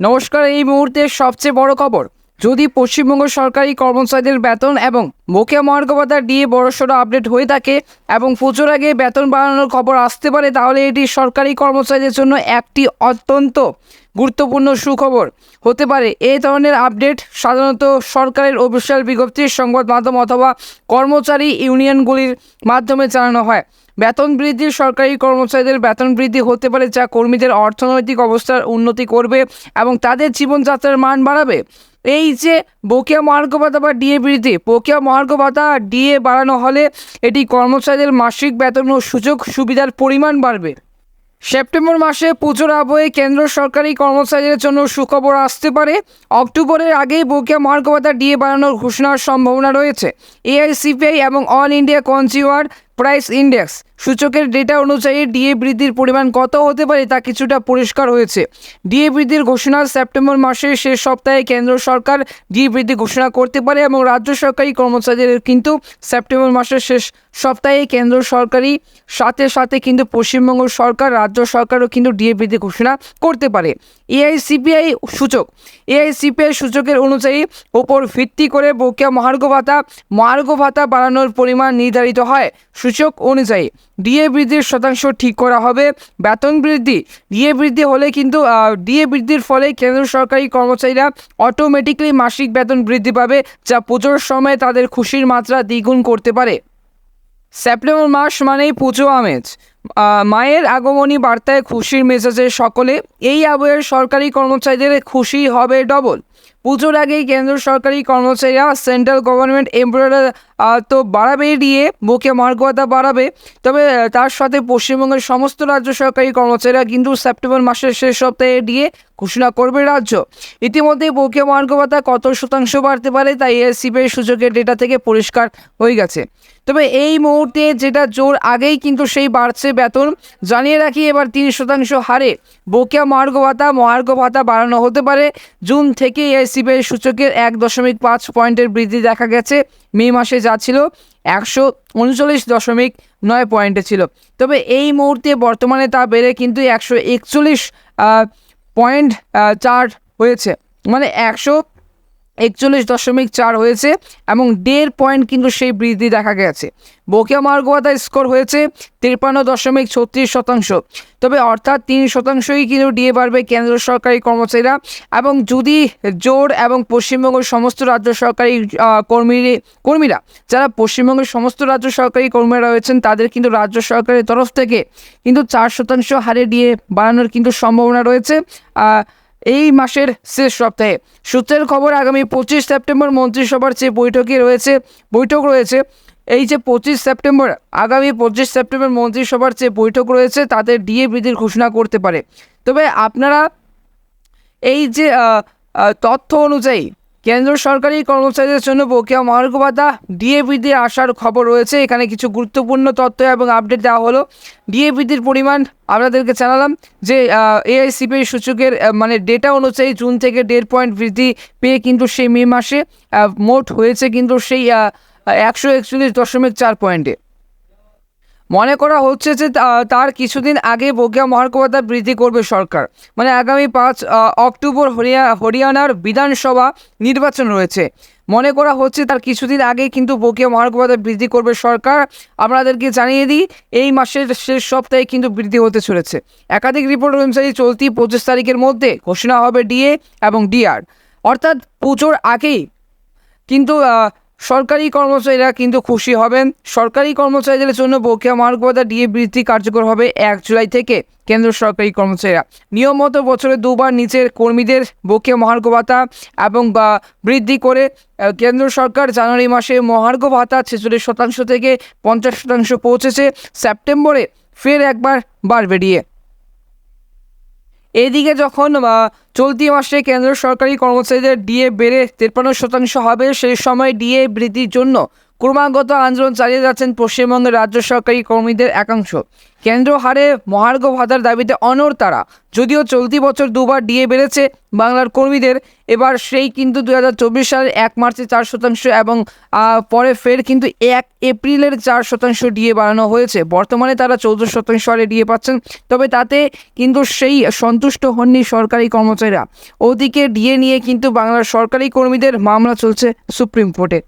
নমস্কার এই মুহূর্তে সবচেয়ে বড় খবর যদি পশ্চিমবঙ্গ সরকারি কর্মচারীদের বেতন এবং বকেয়া মহার্ঘ ভাতা দিয়ে বড়সড় আপডেট হয়ে থাকে এবং পুজোর আগে বেতন বাড়ানোর খবর আসতে পারে, তাহলে এটি সরকারি কর্মচারীদের জন্য একটি অত্যন্ত গুরুত্বপূর্ণ সুখবর। হতে পারে এই ধরনের আপডেট সাধারণত সরকারের অফিসিয়াল বিজ্ঞপ্তির সংবাদ মাধ্যম অথবা কর্মচারী ইউনিয়নগুলির মাধ্যমে জানানো হয়। বেতন বৃদ্ধি সরকারি কর্মচারীদের বেতন বৃদ্ধি হতে পারে, যা কর্মীদের অর্থনৈতিক অবস্থার উন্নতি করবে এবং তাদের জীবনযাত্রার মান বাড়াবে। এই যে বকেয়া মহার্ঘ বা ডিএ বৃদ্ধি, বকেয়া মহার্ঘ ভাতা ডিএ বাড়ানো হলে এটি কর্মচারীদের মাসিক বেতন ও সুযোগ সুবিধার পরিমাণ বাড়বে। সেপ্টেম্বর মাসে পুজোর আবহে কেন্দ্র সরকারি কর্মচারীদের জন্য সুখবর আসতে পারে। অক্টোবরের আগেই বকেয়া মহার্ঘ ডিএ বাড়ানোর ঘোষণার সম্ভাবনা রয়েছে। এআইসিপিআই এবং all India consumer price index সূচকের ডেটা অনুযায়ী ডিএ বৃদ্ধির পরিমাণ কত হতে পারে তা কিছুটা পরিষ্কার হয়েছে। ডিএ বৃদ্ধির ঘোষণা সেপ্টেম্বর মাসের শেষ সপ্তাহে কেন্দ্র সরকার ডিএ বৃদ্ধি ঘোষণা করতে পারে এবং রাজ্য সরকারি কর্মচারীদের কিন্তু সেপ্টেম্বর মাসের শেষ সপ্তাহে কেন্দ্র সরকারি সাথে সাথে কিন্তু পশ্চিমবঙ্গ সরকার, রাজ্য সরকারও কিন্তু ডিএ বৃদ্ধি ঘোষণা করতে পারে। এআইসিপিআই সূচক। এআইসিপিআই সূচকের অনুযায়ী ওপর ভিত্তি করে বকেয়া মহার্ঘ ভাতা মহার্ঘ ভাতা বাড়ানোর পরিমাণ নির্ধারিত হয়। সূচক অনুযায়ী ডিএ বৃদ্ধির শতাংশ ঠিক করা হবে। বেতন বৃদ্ধি, ডিএ বৃদ্ধি হলে কিন্তু ডিএ বৃদ্ধির ফলে কেন্দ্র সরকারি কর্মচারীরা অটোমেটিকলি মাসিক বেতন বৃদ্ধি পাবে, যা পুজোর সময় তাদের খুশির মাত্রা দ্বিগুণ করতে পারে। সেপ্টেম্বর মাস মানেই পুজো আমেজ। মায়ের আগমনী বার্তায় খুশির মেজাজে সকলে, এই আবহের সরকারি কর্মচারীদের খুশি হবে ডবল। পুজোর আগেই কেন্দ্র সরকারি কর্মচারীরা, সেন্ট্রাল গভর্নমেন্ট এমপ্লয়ার তো বাড়াবে দিয়ে বুকে মার্গতা বাড়াবে। তবে তার সাথে পশ্চিমবঙ্গের সমস্ত রাজ্য সরকারি কর্মচারীরা কিন্তু সেপ্টেম্বর মাসের শেষ সপ্তাহে দিয়ে ঘোষণা করবে রাজ্য। ইতিমধ্যে মহার্ঘ ভাতা কত শতাংশ বাড়তে পারে তাই এসিপিআই সূচকের ডেটা থেকে পরিষ্কার হয়ে গেছে। তবে এই মুহূর্তে যেটা জোর আগেই কিন্তু সেই বাড়ছে বেতন। জানিয়ে রাখি এবার তিন শতাংশ হারে। বকেয়া মহার্ঘ ভাতা মহার্ঘ ভাতা বাড়ানো হতে পারে। জুন থেকে এসিপিআই সূচকের এক দশমিক পাঁচ পয়েন্টের বৃদ্ধি দেখা গেছে। মে মাসে যা ছিল একশো উনচল্লিশ দশমিক নয় পয়েন্টে ছিল। তবে এই মুহূর্তে বর্তমানে তা বেড়ে কিন্তু একশো একচল্লিশ পয়েন্ট চার হয়েছে। মানে একশো একচল্লিশ দশমিক চার হয়েছে এবং দেড় পয়েন্ট কিন্তু সেই বৃদ্ধি দেখা গেছে। বকেয়া মার্গবাদার স্কোর হয়েছে তিপ্পান্ন দশমিক ছত্রিশ শতাংশ। তবে অর্থাৎ তিন শতাংশই কিন্তু ডিএ বাড়বে কেন্দ্র সরকারি কর্মচারীরা এবং যদি জোর এবং পশ্চিমবঙ্গের সমস্ত রাজ্য সরকারি কর্মী, কর্মীরা, যারা পশ্চিমবঙ্গের সমস্ত রাজ্য সরকারি কর্মীরা রয়েছেন, তাদের কিন্তু রাজ্য সরকারের তরফ থেকে কিন্তু চার শতাংশ হারে ডিএ বাড়ানোর কিন্তু সম্ভাবনা রয়েছে। এই মাসের শেষ সপ্তাহে। সূত্রের খবর, আগামী পঁচিশ সেপ্টেম্বর মন্ত্রিসভার যে বৈঠকে রয়েছে, বৈঠক রয়েছে, এই যে পঁচিশ সেপ্টেম্বর, আগামী পঁচিশ সেপ্টেম্বর মন্ত্রিসভার যে বৈঠক রয়েছে, তাতে ডিএ বৃদ্ধির ঘোষণা করতে পারে। তবে আপনারা এই যে তথ্য অনুযায়ী কেন্দ্র সরকারি কর্মচারীদের জন্য বকেয়া মহার্ঘ ভাতা ডিএ আসার খবর রয়েছে। এখানে কিছু গুরুত্বপূর্ণ তথ্য এবং আপডেট দেওয়া হলো। ডিএ পরিমাণ আপনাদেরকে জানালাম যে এআইসিপি সূচকের মানে ডেটা অনুযায়ী জুন থেকে দেড় পয়েন্ট বৃদ্ধি পেয়ে কিন্তু সেই মে মাসে মোট হয়েছে কিন্তু সেই একশো একচল্লিশ দশমিক চার পয়েন্টে মনে করা হচ্ছে যে তার কিছুদিন আগে বকেয়া মহার্ঘ ভাতা বৃদ্ধি করবে সরকার। মানে আগামী পাঁচ অক্টোবর হরিয়া, হরিয়ানার বিধানসভা নির্বাচন রয়েছে। মনে করা হচ্ছে তার কিছুদিন আগে কিন্তু বকেয়া মহার্ঘ ভাতা বৃদ্ধি করবে সরকার। আপনাদেরকে জানিয়ে দিই, এই মাসের শেষ সপ্তাহে কিন্তু বৃদ্ধি হতে চলেছে। একাধিক রিপোর্ট অনুযায়ী চলতি পঁচিশ তারিখের মধ্যে ঘোষণা হবে ডিএ এবং ডিআর। অর্থাৎ পুজোর আগেই কিন্তু সরকারি কর্মচারীরা কিন্তু খুশি হবেন। সরকারি কর্মচারীদের জন্য বকেয়া মার্গ ভাতা ডিএ বৃদ্ধি কার্যকর হবে এক জুলাই থেকে কেন্দ্র সরকারি কর্মচারীরা। নিয়ম মতো বছরে দুবার নিচের কর্মীদের বকেয়া মহার্ঘ ভাতা এবং বা বৃদ্ধি করে কেন্দ্র সরকার জানুয়ারি মাসে মহার্ঘ ভাতা ছেচল্লিশ শতাংশ থেকে পঞ্চাশ শতাংশ পৌঁছেছে। সেপ্টেম্বরে ফের একবার বাড়বে ডিএ। এদিকে যখন চলতি মাসে কেন্দ্র সরকারি কর্মচারীদের ডিএ বেড়ে তেপ্পান্ন শতাংশ হবে, সেই সময় ডিএ বৃদ্ধির জন্য ক্রমাগত আন্দোলন চালিয়ে যাচ্ছেন পশ্চিমবঙ্গের রাজ্য সরকারি কর্মীদের একাংশ। কেন্দ্র হারে মহার্ঘ ভাতার দাবিতে অনর তারা। যদিও চলতি বছর দুবার ডিএ বেড়েছে বাংলার কর্মীদের, এবার সেই কিন্তু দু হাজার চব্বিশ সালের এক মার্চে চার শতাংশ এবং পরে ফের কিন্তু এক এপ্রিলের চার শতাংশ ডিএ বাড়ানো হয়েছে। বর্তমানে তারা চৌদ্দ শতাংশ হারে ডিএ পাচ্ছেন, তবে তাতে কিন্তু সেই সন্তুষ্ট হননি সরকারি কর্মচারীরা। ওদিকে ডিএ নিয়ে কিন্তু বাংলার সরকারি কর্মীদের মামলা চলছে সুপ্রিম কোর্টে।